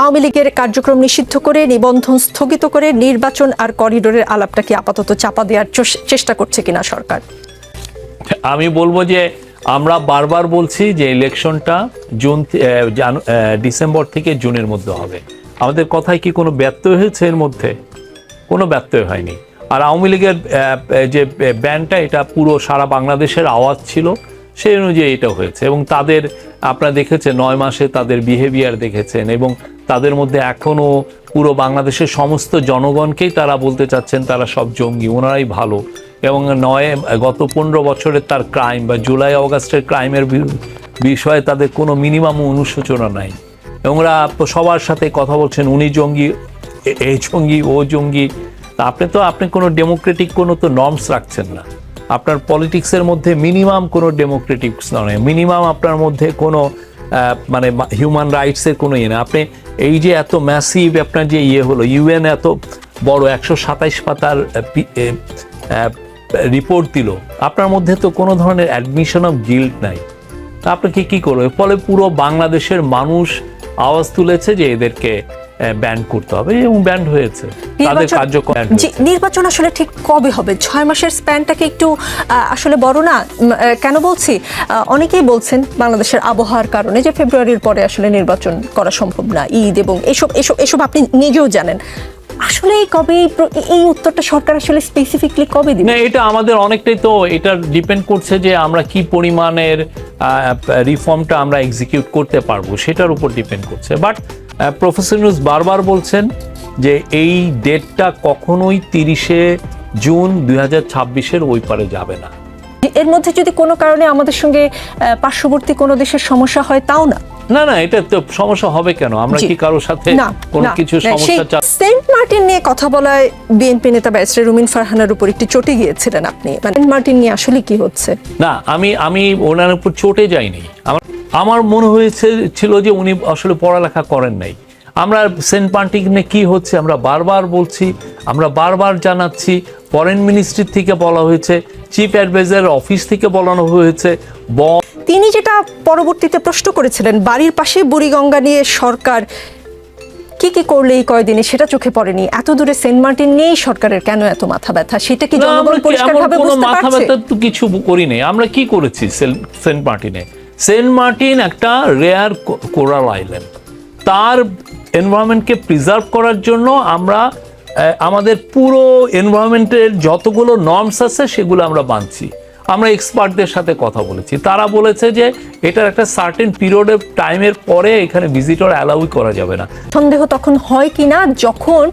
আওয়ামী লীগের কার্যক্রম নিষিদ্ধ করে, নিবন্ধন স্থগিত করে, নির্বাচন আর করিডোরের আলাপটাকে আপাতত চাপা দেওয়ার চেষ্টা করছে কিনা সরকার? আমি বলব যে আমরা বারবার বলছি যে ইলেকশনটা জুন ডিসেম্বর থেকে জুনের মধ্যে হবে। আমাদের কথায় কি কোনো ব্যত্যয় হয়েছে এর মধ্যে? কোনো ব্যত্যয় হয়নি। আর আওয়ামী লীগের যে ব্যান্ডটা, এটা পুরো সারা বাংলাদেশের আওয়াজ ছিল। সেই অনুযায়ী এটা হয়েছে। এবং তাদের, আপনারা দেখেছেন, নয় মাসে তাদের বিহেভিয়ার দেখেছেন এবং তাদের মধ্যে এখনও পুরো বাংলাদেশের সমস্ত জনগণকেই তারা বলতে চাচ্ছেন, তারা সব জঙ্গি, ওনারাই ভালো। এবং নয়, গত পনেরো বছরের তার ক্রাইম বা জুলাই, অগাস্টের ক্রাইমের বিষয়ে তাদের কোনো মিনিমাম অনুশোচনা নাই। এবং ওরা সবার সাথে কথা বলছেন, উনি জঙ্গি, এ- জঙ্গি, ও জঙ্গি। আপনি তো, আপনি কোনো ডেমোক্রেটিক কোনো তো নর্মস রাখছেন না। আপনার পলিটিক্সের মধ্যে মিনিমাম কোনো ডেমোক্রেটিক্স নয়। মিনিমাম আপনার মধ্যে কোনো মানে হিউম্যান রাইটসের কোনো ইয়ে না আপনি এই যে এত ম্যাসিভ আপনার যে ইয়ে হলো ইউএন এত বড় একশো সাতাইশ পাতার রিপোর্ট দিল, আপনার মধ্যে তো কোনো ধরনের অ্যাডমিশন অফ গিল্ট নাই। তা আপনাকে কি করবে? ফলে পুরো বাংলাদেশের মানুষ আওয়াজ তুলেছে যে এদেরকে ব্যান করতে হবে এবং ব্যান হয়েছে। তাদের কার্যক্রম। নির্বাচন আসলে ঠিক কবে হবে? ছয় মাসের স্প্যানটাকে একটু আসলে বড় না কেন বলছি? অনেকেই বলছেন বাংলাদেশের আবহাওয়ার কারণে যে ফেব্রুয়ারির পরে আসলে নির্বাচন করা সম্ভব না ঈদ এবং এসব এসব এসব আপনি নিজেও জানেন। আসলে এই কবে এই উত্তরটা সরকার আসলে স্পেসিফিকলি কবে দিবে? না এটা আমাদের অনেকটাই তো এটা ডিপেন্ড করছে যে আমরা কি পরিমাণের রিফর্মটা আমরা এক্সিকিউট করতে পারব সেটার উপর ডিপেন্ড করছে। বাট প্রফেসর নিউজ বারবার বলছেন যে এই ডেটটা কখনোই তিরিশে জুন দুই হাজার ছাব্বিশের ওই পারে যাবে না। এর মধ্যে যদি কোনো কারণে আমাদের সঙ্গে পার্শ্ববর্তী কোনো দেশের সমস্যা হয় তাও না। না না এটা তো সমস্যা হবে কেন? আমরা কি কারোর সাথে কোনো কিছু সমস্যা সেন্ট মার্টিন নিয়ে কথা বলায় বিএনপি নেতা ব্যারিস্টার রুমিন ফারহানার উপর একটু চটে গিয়েছিলেন আপনি। মানে সেন্ট মার্টিন নিয়ে আসলে কি হচ্ছে? না আমি আমি ওনার উপর চটে যাইনি। আমার আমার মনে হয়েছে ছিল যে উনি আসলে পড়ালেখা করেন নাই। আমরা সেন্ট মার্টিনে কি হচ্ছে আমরা বারবার বলছি আমরা বারবার জানাচ্ছি ফরেন মিনিস্ট্রি থেকে বলা হয়েছে চিফ অ্যাডভাইজার অফিস থেকে বলানো হয়েছে ব তিনি যেটা পরবর্তীতে প্রশ্ন করেছিলেন বাড়ির পাশে বুড়িগঙ্গা নিয়ে সরকার কি কি করলে এই কয়দিনে সেটা চোখে পড়েনি? এত দূরে সেন্ট মার্টিন নিয়েই সরকারের কেন এত মাথা ব্যথা? সেটা কি জনগণ পরিষ্কারভাবে এমন কোনো মাথা ব্যথা তো কিছু করি নাই। আমরা কি করেছি সেন্ট মার্টিনে? সেন্ট মার্টিন একটা রেয়ার কোরাল আইল্যান্ড। তার এনভায়রনমেন্টকে প্রিজার্ভ করার জন্য আমরা আমাদের পুরো এনভায়রনমেন্টের যতগুলো নর্মস আছে সেগুলো আমরা মানছি আমরা এক্সপার্টদের সাথে কথা বলেছি। তারা বলেছে যে এটার একটা সার্টেন পিরিয়ড অফ টাইমের পরে এখানে ভিজিটর অ্যালাউই করা যাবে না। সন্দেহ তখন হয় কিনা? যখন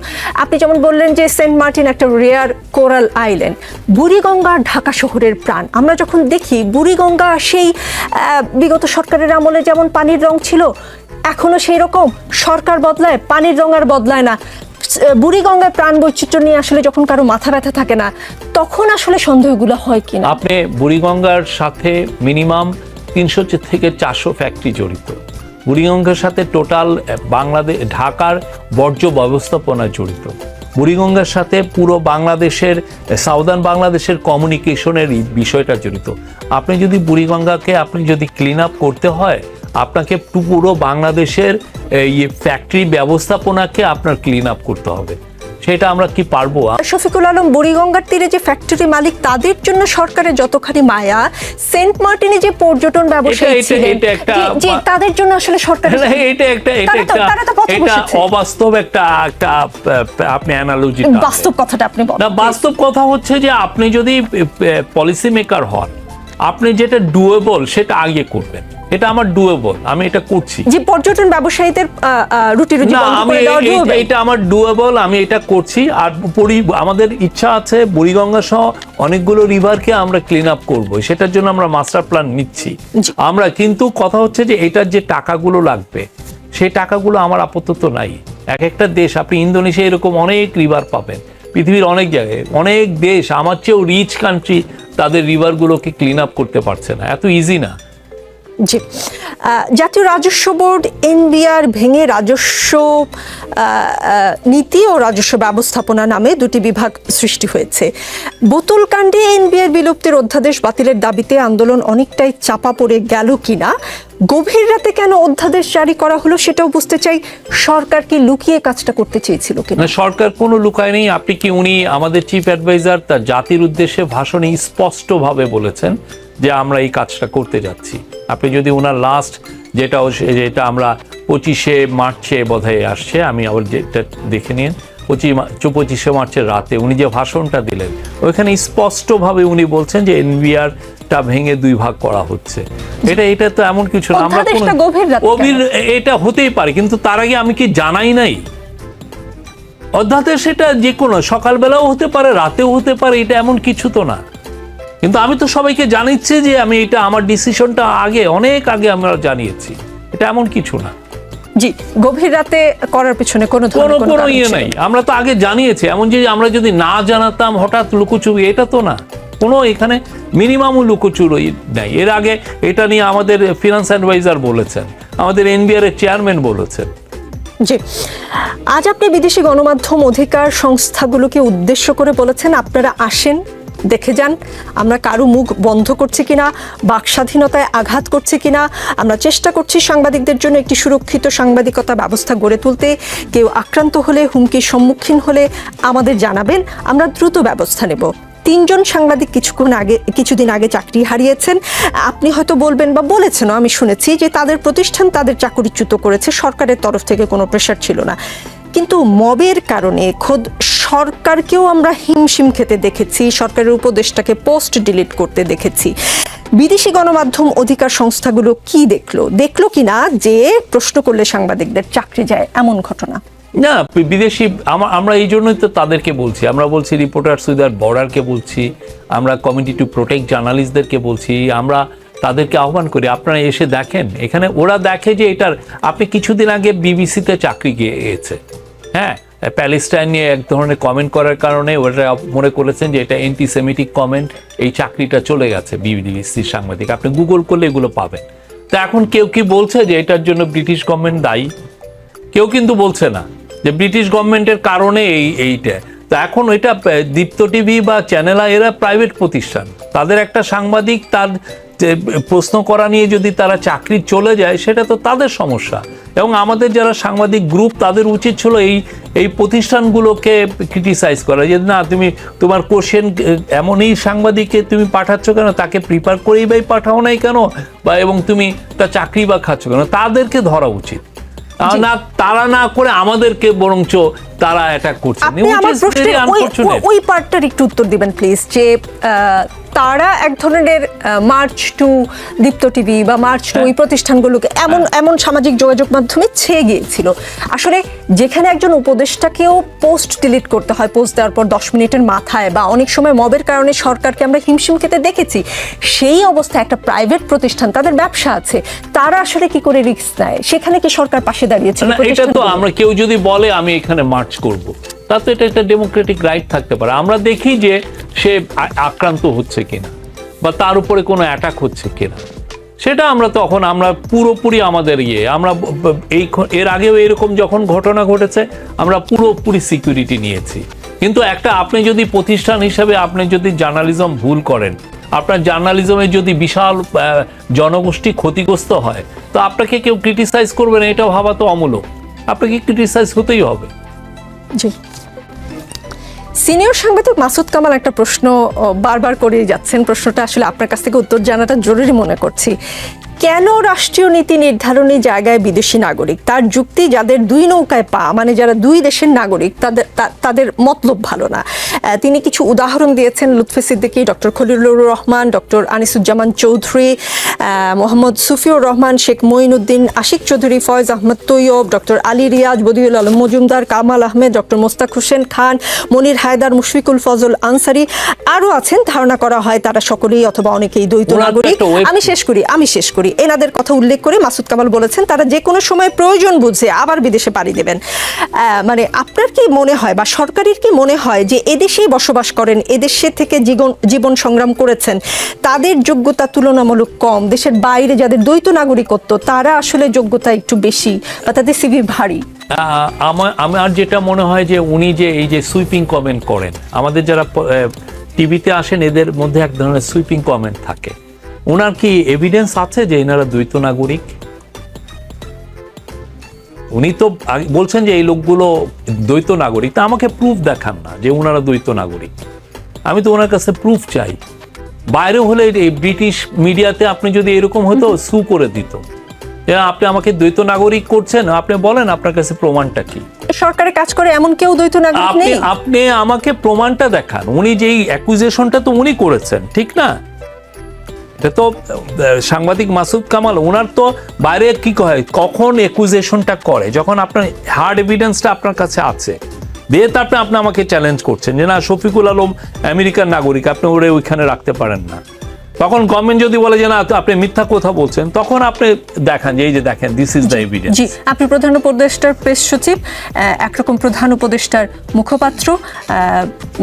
আপনি যেমন বললেন যে সেন্ট মার্টিন একটা rare coral island Buriganga Dhaka শহরের প্রাণ। আমরা যখন দেখি, বুড়িগঙ্গা সেই বিগত সরকারের আমলে যেমন পানির রং ছিল, এখনও সেই রকম সরকার বদলায়, পানির রং আর বদলায় না। বুড়িগঙ্গায় প্রাণ বৈচিত্র্য নিয়ে আসলে যখন কারও মাথা ব্যথা থাকে না, তখন আসলে সন্দেহগুলো হয় কিনা? আপনি বুড়িগঙ্গার সাথে মিনিমাম তিনশো থেকে চারশো ফ্যাক্টরি জড়িত। বুড়িগঙ্গার সাথে টোটাল বাংলাদেশ ঢাকার বর্জ্য ব্যবস্থাপনা জড়িত। বুড়িগঙ্গার সাথে পুরো বাংলাদেশের সাউদার্ন বাংলাদেশের কমিউনিকেশনের বিষয়টা জড়িত। আপনি যদি বুড়িগঙ্গাকে আপনি যদি ক্লিন আপ করতে হয় আপনাকে পুরো বাংলাদেশের এই ফ্যাক্টরি ব্যবস্থাপনাকে আপনার ক্লিন আপ করতে হবে। সেটা আমরা কি পারব শফিকুল আলম বুড়িগঙ্গার তীরে যে ফ্যাক্টরি মালিক তাদের জন্য সরকারের যতখানি মায়া সেন্ট মার্টিনে যে পর্যটন ব্যবসায়ী ছিলেন যে- তাদের জন্য আসলে সরকারের এটা একটা এটা একটা অবাস্তব একটা একটা আপনি অ্যানালজি বাস্তব কথাটা আপনি বলেন। বাস্তব কথা হচ্ছে যে আপনি যদি পলিসি মেকার হন আপনি যেটা ডুয়েবল সেটা আগে করবেন। এটা আমার ডুয়েবল আমি এটা করছি। যে পর্যটন ব্যবসায়ীদের রুটি রুজি বন্ধ করে দেওয়া doable। এটা আমার ডুয়েবল আমি এটা করছি। আর পরি আমাদের ইচ্ছা আছে বুড়িগঙ্গা সহ অনেকগুলো রিভারকে আমরা ক্লিন আপ করব। সেটার জন্য আমরা মাস্টার প্ল্যান নিচ্ছি। আমরা কিন্তু কথা হচ্ছে যে এটার যে টাকাগুলো লাগবে সেই টাকাগুলো আমার আপাতত নাই। এক একটা দেশ আপনি ইন্দোনেশিয়া এরকম অনেক রিভার পাবেন। পৃথিবীর অনেক জায়গায় অনেক দেশ আমার চেয়েও রিচ কান্ট্রি তাদের রিভারগুলোকে ক্লিন আপ করতে পারছে না। এত ইজি না। জি। জাতীয় রাজস্ব বোর্ড এনবিআর ভেঙে রাজস্ব নীতি ও রাজস্ব ব্যবস্থাপনা নামে দুটি বিভাগ সৃষ্টি হয়েছে। বোতল কাণ্ডে এনবিআর বিলুপ্তির অধ্যাদেশ বাতিলের দাবিতে আন্দোলন অনেকটাই চাপা পড়ে গেল কিনা গভীর রাতে কেন অধ্যাদেশ জারি করা হলো সেটাও বুঝতে চাই। সরকার কি লুকিয়ে কাজটা করতে চেয়েছিল কিনা? সরকার কোনো লুকায় নেই আপনি কি উনি আমাদের চিফ অ্যাডভাইজার তার জাতির উদ্দেশ্যে ভাষণে স্পষ্টভাবে বলেছেন যে আমরা এই কাজটা করতে যাচ্ছি। আপনি যদি ওনার লাস্ট যেটা যেটা আমরা পঁচিশে মার্চে বোধহয় আসছে, আমি আবার যেটা দেখে নিন, পঁচিশ পঁচিশে মার্চের রাতে উনি যে ভাষণটা দিলেন, ওইখানে স্পষ্টভাবে উনি বলছেন যে এনবিআর টা ভেঙে দুই ভাগ করা হচ্ছে। এটা এটা তো এমন কিছু না আমরা কোনো- গভীর এটা হতেই পারে কিন্তু তার আগে আমি কি জানাই নাই? অধ্যাদেশ সেটা যে কোনো সকালবেলাও হতে পারে রাতেও হতে পারে এটা এমন কিছু তো না। কিন্তু আমি তো সবাইকে জানিয়েছি যে আমি এটা আমার ডিসিশনটা আগে অনেক আগে আমরা জানিয়েছি। এটা এমন কিছু না। জি গভীর রাতে করার পিছনে কোনো কোনো কোনো ইয়ে নাই। আমরা তো আগে জানিয়েছি এমন যে আমরা যদি না জানাতাম হঠাৎ লুকোচুরি এটা তো না। কোনো এখানে মিনিমামও লুকোচুরি নাই। এর আগে এটা নিয়ে আমাদের ফিনান্স অ্যাডভাইজার বলেছেন, আমাদের এনবিআর এর চেয়ারম্যান বলেছেন। জি। আজ আপনি বিদেশি গণমাধ্যম অধিকার সংস্থাগুলোকে উদ্দেশ্য করে বলেছেন, আপনারা আসেন, দেখে যান, আমরা কারও মুখ বন্ধ করছি কিনা, বাক স্বাধীনতায় আঘাত করছি কিনা, আমরা চেষ্টা করছি সাংবাদিকদের জন্য একটি সুরক্ষিত সাংবাদিকতা ব্যবস্থা গড়ে তুলতে, কেউ আক্রান্ত হলে, হুমকির সম্মুখীন হলে আমাদের জানাবেন, আমরা দ্রুত ব্যবস্থা নেব। তিনজন সাংবাদিক কিছুক্ষণ আগে, কিছুদিন আগে চাকরি হারিয়েছেন। আপনি হয়তো বলবেন বা বলেছেন আমি শুনেছি যে তাদের প্রতিষ্ঠান তাদের চাকরিচ্যুত করেছে, সরকারের তরফ থেকে কোনো প্রেশার ছিল না। কিন্তু মবের কারণে খোদ সরকারকেও আমরা হিমশিম খেতে দেখেছি, সরকারের উপদেষ্টাকে পোস্ট ডিলিট করতে দেখেছি। বিদেশি গণমাধ্যম অধিকার সংস্থাগুলো কি দেখল? দেখল কিনা যে প্রশ্ন করলে সাংবাদিকদের চাকরি যায় এমন ঘটনা। না, বিদেশি আমরা এই জন্যই তো তাদেরকে বলছি। আমরা বলছি রিপোর্টার্স উইদার বর্ডারকে বলছি, আমরা কমিটি টু প্রোটেক্ট জার্নালিস্টদেরকে বলছি, আমরা তাদেরকে আহ্বান করি, আপনারা এসে দেখেন। এখানে ওরা দেখে যে এটার, আপনি কিছুদিন আগে বিবিসিতে চাকরি গিয়েছে। হ্যাঁ প্যালেস্টাইন নিয়ে এক ধরনের কমেন্ট করার কারণে ওরা মনে করেছেন যে এটা অ্যান্টিসেমিটিক কমেন্ট এই চাকরিটা চলে গেছে বিবিসির সাংবাদিক। আপনি গুগল করলে এগুলো পাবেন। তা এখন কেউ কি বলছে যে এটার জন্য ব্রিটিশ গভর্নমেন্ট দায়ী? কেউ কিন্তু বলছে না। যে ব্রিটিশ গভর্নমেন্টের কারণে এই এইটা। তো এখন আহ, দীপ্ত টিভি বা চ্যানেল এরা প্রাইভেট প্রতিষ্ঠান। তাদের একটা সাংবাদিক তার প্রশ্ন করা নিয়ে যদি তারা চাকরি চলে যায় সেটা তো তাদের সমস্যা। এবং আমাদের যারা সাংবাদিক গ্রুপ তাদের উচিত ছিল এই এই প্রতিষ্ঠানগুলোকে ক্রিটিসাইজ করা। যে না তুমি তোমার কোশ্চেন এমনই সাংবাদিককে তুমি পাঠাচ্ছ কেন? তাকে প্রিপার করেই বাই পাঠাও নাই কেন? বা এবং তুমি তা চাকরি বা খাচ্ছ কেন? তাদেরকে ধরা উচিত। না তারা না করে আমাদেরকে বরঞ্চ তারা অ্যাটাক করছে। আপনি আমার প্রশ্নের ওই পার্টটার একটু উত্তর দিবেন প্লিজ যে আহ, তারা এক ধরনের মার্চ টু দীপ্ত টিভি বা মার্চ টু ওই প্রতিষ্ঠানগুলোকে এমন এমন সামাজিক যোগাযোগ মাধ্যমে ছেয়ে গিয়েছিল। আসলে যেখানে একজন উপদেষ্টাকেও পোস্ট ডিলিট করতে হয় পোস্ট দেওয়ার পর দশ মিনিটের মাথায় বা অনেক সময় মবের কারণে সরকারকে আমরা হিমশিম খেতে দেখেছি সেই অবস্থায় একটা প্রাইভেট প্রতিষ্ঠান তাদের ব্যবসা আছে তারা আসলে কি করে রিস্ক নেয়? সেখানে কি সরকার পাশে দাঁড়িয়েছে এটা তো আমরা কেউ যদি বলে আমি এখানে মার্চ করব। তাতে এটা একটা ডেমোক্রেটিক রাইট থাকতে পারে। আমরা দেখি যে সে আক্রান্ত হচ্ছে কিনা, বা তার উপরে কোনো অ্যাটাক হচ্ছে কিনা। সেটা আমরা তখন, আমরা পুরোপুরি আমাদের ইয়ে আমরা এই এর আগেও এরকম যখন ঘটনা ঘটেছে, আমরা পুরোপুরি সিকিউরিটি নিয়েছি। কিন্তু একটা, আপনি যদি প্রতিষ্ঠান হিসেবে আপনি যদি জার্নালিজম ভুল করেন, আপনার জার্নালিজমে যদি বিশাল জনগোষ্ঠী ক্ষতিগ্রস্ত হয়, তো আপনাকে কেউ ক্রিটিসাইজ করবে না এটা ভাবা তো অমূলক। আপনাকে ক্রিটিসাইজ হতেই হবে। জি। সিনিয়র সাংবাদিক মাসুদ কামাল একটা প্রশ্ন বারবার করে যাচ্ছেন। প্রশ্নটা আসলে আপনার কাছ থেকে উত্তর জানাটা জরুরি মনে করছি। কেন রাষ্ট্রীয় নীতি নির্ধারণী জায়গায় বিদেশি নাগরিক? তার যুক্তি যাদের দুই নৌকায় পা মানে যারা দুই দেশের নাগরিক তাদের তাদের মতলব ভালো না। তিনি কিছু উদাহরণ দিয়েছেন Lutfey Siddiqi doctor Khalilur Rahman doctor Anisuzzaman Chowdhury Mohammad Sufiur Rahman Sheikh Moinuddin Ashik Chowdhury Foyez Ahmad Taiyeb doctor Ali Riaz Badiul Alam Majumdar Kamal Ahmed doctor Mostaque Hossain Khan Monir Haider Mushfiqul Fazal Ansary আরও আছেন। ধারণা করা হয় তারা সকলেই অথবা অনেকেই দ্বৈত নাগরিক। আমি শেষ করি আমি শেষ করি। এনাদের কথা উল্লেখ করে মাসুদ কামাল বলেছেন, তারা যে কোনো সময় প্রয়োজন বুঝে আবার বিদেশে পাড়ি দেবেন। মানে আপনার কি মনে হয় বা সরকারের কি মনে হয় যে এদেশেই বসবাস করেন, এদেশে থেকে জীবন জীবন সংগ্রাম করেছেন, তাদের যোগ্যতা তুলনামূলক কম, দেশের বাইরে যাদের দ্বৈত নাগরিকত্ব, তারা আসলে যোগ্যতা একটু বেশি বা তাদের সিভি ভারী? আমার আমার যেটা মনে হয় যে উনি যে এই যে সুইপিং কমেন্ট করেন, আমাদের যারা টিভিতে আসেন, এদের মধ্যে এক ধরনের সুইপিং কমেন্ট থাকে। ওনার কি এভিডেন্স আছে যে এনারা দ্বৈত নাগরিক? উনি তো বলছেন যে এই লোকগুলো দ্বৈত নাগরিক। তা আমাকে প্রুফ দেখান না যে ওনারা দ্বৈত নাগরিক। আমি তো ওনার কাছে প্রুফ চাই। বাইরে হলে এই ব্রিটিশ মিডিয়াতে আপনি যদি এরকম হতো সু করে দিত। আপনি আমাকে দ্বৈত নাগরিক করছেন আপনি বলেন আপনার কাছে প্রমাণটা কি? সরকারে কাজ করে এমন কেউ দ্বৈত নাগরিক আপনি নেই? আপনি আমাকে প্রমাণটা দেখান। উনি যেই অ্যাকুইজেশনটা তো উনি করেছেন ঠিক না? তো সাংবাদিক মাসুদ কামাল ওনার তো বাইরে কি কয়, কখন একুজেশনটা করে? যখন আপনার হার্ড এভিডেন্সটা আপনার কাছে আছে। দিয়ে তারপরে আপনি আমাকে চ্যালেঞ্জ করছেন যে, না, শফিকুল আলম আমেরিকার নাগরিক, আপনি ওরে ওইখানে রাখতে পারেন না। তখন গভর্নমেন্ট যদি বলে যে না আপনি মিথ্যা কথা বলছেন তখন আপনি দেখান যে এই যে দেখেন দিস ইজ দ্য এভিডেন্স জি আপনি প্রধান উপদেষ্টার প্রেস সচিব একরকম প্রধান উপদেষ্টার মুখপাত্র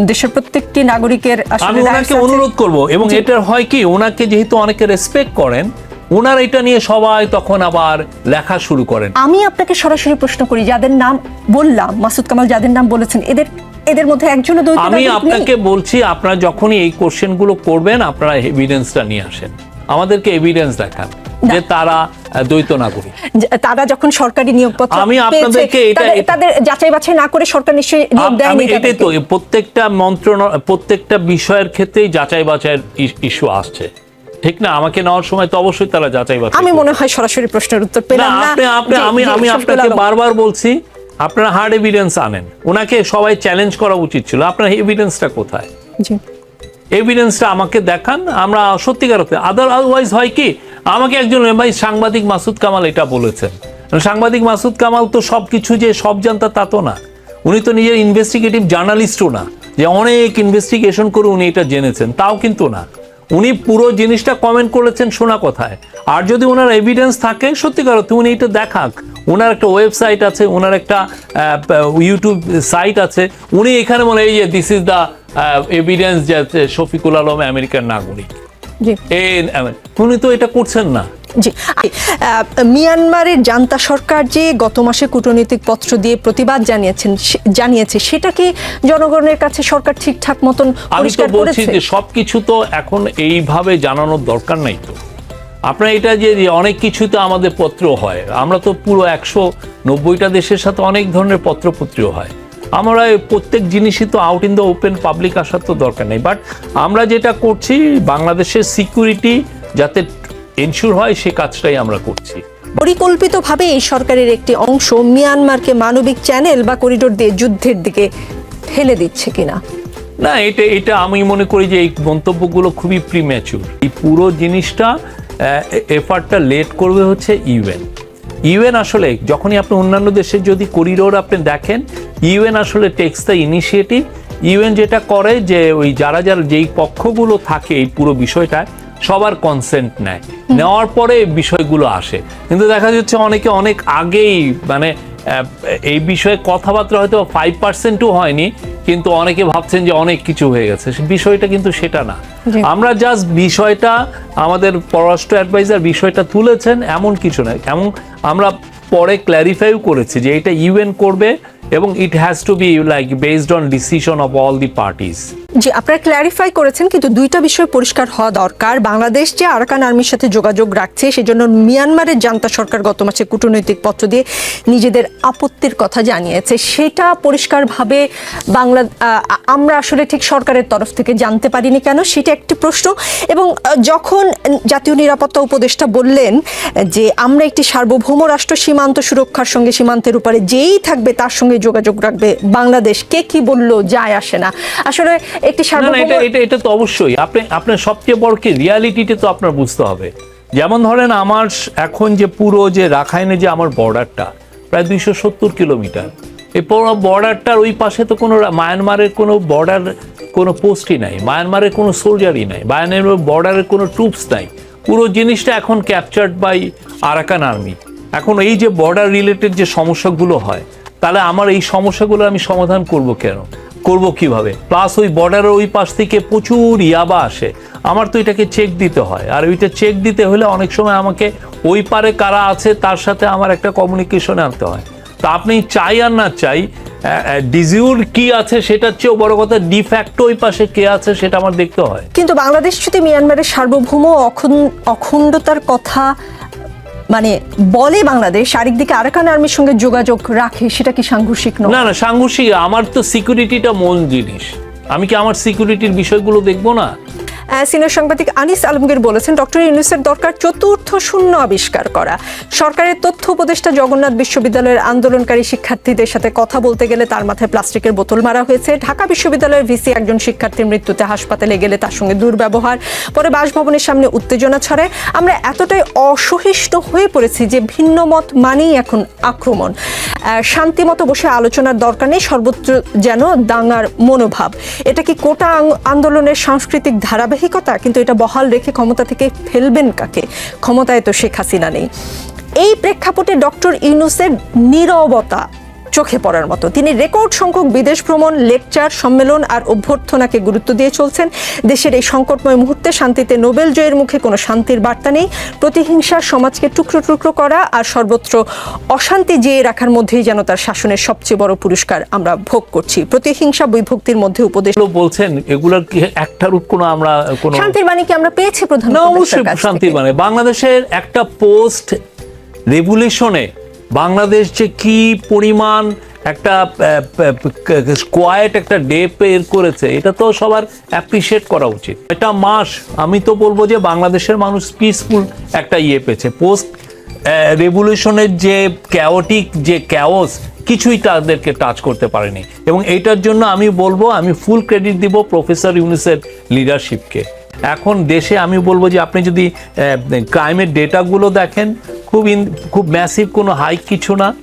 দেশের প্রত্যেকটি নাগরিকের আসলে আমি ওনাকে অনুরোধ করব এবং। এটার হয় কি ওনাকে যেহেতু অনেকে রেসপেক্ট করেন ওনার এটা নিয়ে সবাই তখন আবার লেখা শুরু করেন। আমি আপনাকে সরাসরি প্রশ্ন করি যাদের নাম বললাম মাসুদ কামাল যাদের নাম বলেছেন এদের এদের মধ্যে একজনও দ্বৈত আমি আপনাকে বলছি আপনারা যখনই এই কোশ্চেনগুলো করবেন আপনারা এভিডেন্সটা নিয়ে আসেন। আমাদেরকে এভিডেন্স দেখান যে তারা দ্বৈত নাগরিক। তারা যখন সরকারি নিয়োগপত্র আমি আপনাদেরকে এটা- তাদের- যাচাই বাছাই না করে সরকার নিশ্চয়ই নিয়োগ দেয়নি এটাই তো প্রত্যেকটা মন্ত্রণালয় প্রত্যেকটা বিষয়ের ক্ষেত্রেই যাচাই বাছাইয়ের ইস্যু আসছে। ঠিক না? আমাকে নেওয়ার সময় তো অবশ্যই তারা যাচাই বাছাই আমি মনে হয় সরাসরি প্রশ্নের উত্তর পেলাম না আপনি আপনি আমি আমি আপনাকে বারবার বলছি আপনারা হার্ড এভিডেন্স আনেন। ওনাকে সবাই চ্যালেঞ্জ করা উচিত ছিল। আপনার এভিডেন্সটা কোথায়? জি। এভিডেন্সটা আমাকে দেখান আমরা সত্যিকার অর্থে আদারওয়াইজ হয় কি? আমাকে একজন ভাই সাংবাদিক মাসুদ কামাল এটা বলেছেন। সাংবাদিক মাসুদ কামাল তো সব কিছু যে সব জানতা তা তো না। উনি তো নিজের ইনভেস্টিগেটিভ জার্নালিস্টও না। যে অনেক ইনভেস্টিগেশন করে উনি এটা জেনেছেন তাও কিন্তু না। উনি পুরো জিনিসটা কমেন্ট করেছেন শোনা কথায়। আর যদি ওনার এভিডেন্স থাকে সত্যিকার অর্থে উনি এটা দেখাক। ওনার একটা ওয়েবসাইট আছে ওনার একটা ইউটিউব সাইট আছে। উনি এখানে মনে হয় এই যে দিস ইজ দ্য এভিডেন্স যে শফিকুল আলম আমেরিকার নাগরিক। উনি তো এটা করছেন না। জি। মিয়ানমারের জান্তা সরকার যে গত মাসে কূটনৈতিক পত্র দিয়ে প্রতিবাদ জানিয়েছেন জানিয়েছে সেটা কি জনগণের কাছে সরকার ঠিকঠাক মতন আমি তো বলছি করেছে? যে সবকিছু তো এখন এইভাবে জানানোর দরকার নাই তো। আপনার এটা যে অনেক কিছু তো আমাদের পত্র হয় আমরা তো পুরো একশো নব্বইটা দেশের সাথে অনেক ধরনের পত্রপত্রিও হয়। আমরা প্রত্যেক জিনিসই তো out in the open public আসার তো দরকার নেই। বাট আমরা যেটা করছি বাংলাদেশের সিকিউরিটি যাতে এনশিওর হয় সে কাজটাই আমরা করছি। পরিকল্পিতভাবে এই সরকারের একটি অংশ মিয়ানমারকে মানবিক চ্যানেল বা করিডোর দিয়ে যুদ্ধের দিকে ঠেলে দিচ্ছে কিনা? না এটা এটা আমি মনে করি যে এই মন্তব্যগুলো খুবই প্রিম্যাচুর এই পুরো জিনিসটা এফার্টটা লেট করবে হচ্ছে ইউএন ইউএন আসলে যখনই আপনি অন্যান্য দেশের যদি করিডোর আপনি দেখেন ইউএন আসলে টেক্স দ্য ইনিশিয়েটিভ ইউএন যেটা করে যে ওই যারা যারা যেই পক্ষগুলো থাকে এই পুরো বিষয়টা সবার কনসেন্ট নেয়। নেওয়ার পরে বিষয়গুলো আসে। কিন্তু দেখা যাচ্ছে অনেকে অনেক আগেই মানে এই বিষয়ে কথাবার্তা হয়তো ফাইভ পার্সেন্টও হয়নি কিন্তু অনেকে ভাবছেন যে অনেক কিছু হয়ে গেছে। বিষয়টা কিন্তু সেটা না। আমরা জাস্ট বিষয়টা আমাদের পররাষ্ট্র অ্যাডভাইজার বিষয়টা তুলেছেন এমন কিছু না এমন আমরা পরে ক্ল্যারিফাইও করেছি যে এটা ইউএন করবে এবং it has to be like based on decision of all the parties জি, আপনারা ক্ল্যারিফাই করেছেন, কিন্তু দুইটা বিষয় পরিষ্কার হওয়া দরকার। বাংলাদেশ যে আরাকান আর্মির সাথে যোগাযোগ রাখছে, সেজন্য মিয়ানমারের জান্তা সরকার গত মাসে কূটনৈতিক পত্র দিয়ে নিজেদের আপত্তির কথা জানিয়েছে। সেটা পরিষ্কারভাবে বাংলা আমরা আসলে ঠিক সরকারের তরফ থেকে জানতে পারিনি কেন, সেটা একটি প্রশ্ন। এবং যখন জাতীয় নিরাপত্তা উপদেষ্টা বললেন যে আমরা একটি সার্বভৌম রাষ্ট্র সীমান্ত সুরক্ষার সঙ্গে সীমান্তের উপরে যেই থাকবে তার সঙ্গে যোগাযোগ রাখবে বাংলাদেশ। কে কি বলল যায় আসে না। আসলে একটি সার্বভৌম এটা এটা তো অবশ্যই। আপনি আপনার সবচেয়ে বড় কি? রিয়ালিটিটা তো আপনার বুঝতে হবে। যেমন ধরেন আমার এখন যে পুরো যে রাখাইনে যে আমার বর্ডারটা প্রায় দুইশো সত্তর কিলোমিটার। এই পুরো বর্ডারটার ওই পাশে তো কোনো মায়ানমারের কোনো বর্ডার কোনো পোস্টই নাই। মায়ানমারের কোনো সোলজারই নাই। মায়ানমারের বর্ডারের কোনো ট্রুপস নাই। পুরো জিনিসটা এখন ক্যাপচার্ড বাই আরাকান আর্মি এখন এই যে বর্ডার রিলেটেড যে সমস্যাগুলো হয় তাহলে আমার এই সমস্যাগুলো আমি সমাধান করব কেন? করব কীভাবে? প্লাস ওই বর্ডারের ওই পাশ থেকে প্রচুর ইয়াবা আসে। আমার তো এটাকে চেক দিতে হয়। আর ওইটা চেক দিতে হলে অনেক সময় আমাকে ওই পারে কারা আছে তার সাথে আমার একটা কমিউনিকেশন আনতে হয়। তা আপনি চাই আর না চাই ডিজিউর কি আছে সেটার চেয়েও বড় কথা ডিফ্যাক্টো ওই পাশে কে আছে সেটা আমার দেখতে হয়। কিন্তু বাংলাদেশ যদি মিয়ানমারের সার্বভৌম অখণ্ডতার কথা মানে বলে বাংলাদেশ আরেক দিকে আরাকান আর্মির সঙ্গে যোগাযোগ রাখে, সেটা কি সাংঘর্ষিক নয়? না না, সাংঘর্ষিক, আমার তো সিকিউরিটিটা মন জিনিস। আমি কি আমার সিকিউরিটির বিষয়গুলো দেখব না? সিনিয়র সাংবাদিক আনিস আলমগীর বলেছেন, ডক্টর ইউনুসের দরকার চতুর্থ শূন্য আবিষ্কার করা। সরকারের তথ্য উপদেষ্টা জগন্নাথ বিশ্ববিদ্যালয়ের আন্দোলনকারী শিক্ষার্থীদের সাথে কথা বলতে গেলে তার মাথায় প্লাস্টিকের বোতল মারা হয়েছে। ঢাকা বিশ্ববিদ্যালয়ের ভিসি একজন শিক্ষার্থীর মৃত্যুতে হাসপাতালে গেলে তার সঙ্গে দুর্ব্যবহার, পরে বাসভবনের সামনে উত্তেজনা ছড়ায়। আমরা এতটাই অসহিষ্ণু হয়ে পড়েছি যে ভিন্ন মত মানেই এখন আক্রমণ। শান্তিমতো বসে আলোচনার দরকার নেই, সর্বত্র যেন দাঙ্গার মনোভাব। এটা কি কোটা আন্দোলনের সাংস্কৃতিক ধারাবাহিকতা কিন্তু এটা বহাল রেখে ক্ষমতা থেকে ফেলবেন কাকে? ক্ষমতায় তো শেখ হাসিনা নেই। এই প্রেক্ষাপটে ডক্টর ইউনুসের নীরবতা চোখে পড়ার মতো। তিনি রেকর্ড সংখ্যক বিদেশ ভ্রমণ লেকচার সম্মেলন আর অভ্যর্থনাকে গুরুত্ব দিয়ে চলছেন। দেশের এই সংকটময় মুহূর্তে শান্তিতে নোবেল জয়ের মুখে কোনো শান্তির বার্তা নেই। প্রতিহিংসা সমাজকে টুকরো টুকরো করা আর সর্বত্র অশান্তি জিয়ে রাখার মধ্যেই যেন তার শাসনের সবচেয়ে বড় পুরস্কার আমরা ভোগ করছি। প্রতিহিংসা বৈভক্তির মধ্যে উপদেশ বলছেন এগুলোর কি একটার কোনো আমরা কোনো শান্তির বাণী কি আমরা পেয়েছি প্রধান অবশ্যই শান্তির? মানে বাংলাদেশের একটা পোস্ট রেভুলেশনে বাংলাদেশ যে কি পরিমাণ একটা কোয়াইট একটা ডে বের করেছে, এটা তো সবার অ্যাপ্রিসিয়েট করা উচিত। এটা মাস, আমি তো বলব যে বাংলাদেশের মানুষ পিসফুল একটা ইয়ে পেয়েছে। পোস্ট রেভলিউশনের যে ক্যাওটিক যে ক্যাওস কিছুই তাদেরকে টাচ করতে পারেনি। এবং এইটার জন্য আমি বলব, আমি ফুল ক্রেডিট দিব প্রফেসর ইউনুসের লিডারশিপকে এখন দেশে আমি বলব যে আপনি যদি ক্রাইমের ডেটাগুলো দেখেন খুব ইন খুব ম্যাসিভ কোনো হাইক কিছু না।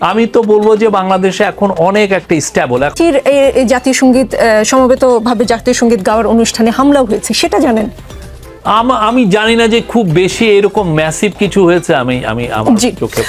আমি তো বলব যে বাংলাদেশে এখন অনেক একটা স্ট্যাবল চির এই- এই জাতীয় সংগীত সমবেতভাবে জাতীয় সংগীত গাওয়ার অনুষ্ঠানে হামলাও হয়েছে সেটা জানেন? আমি জানি না যে খুব বেশি এরকম ম্যাসিভ কিছু হয়েছে আমি আমি আমার চোখে।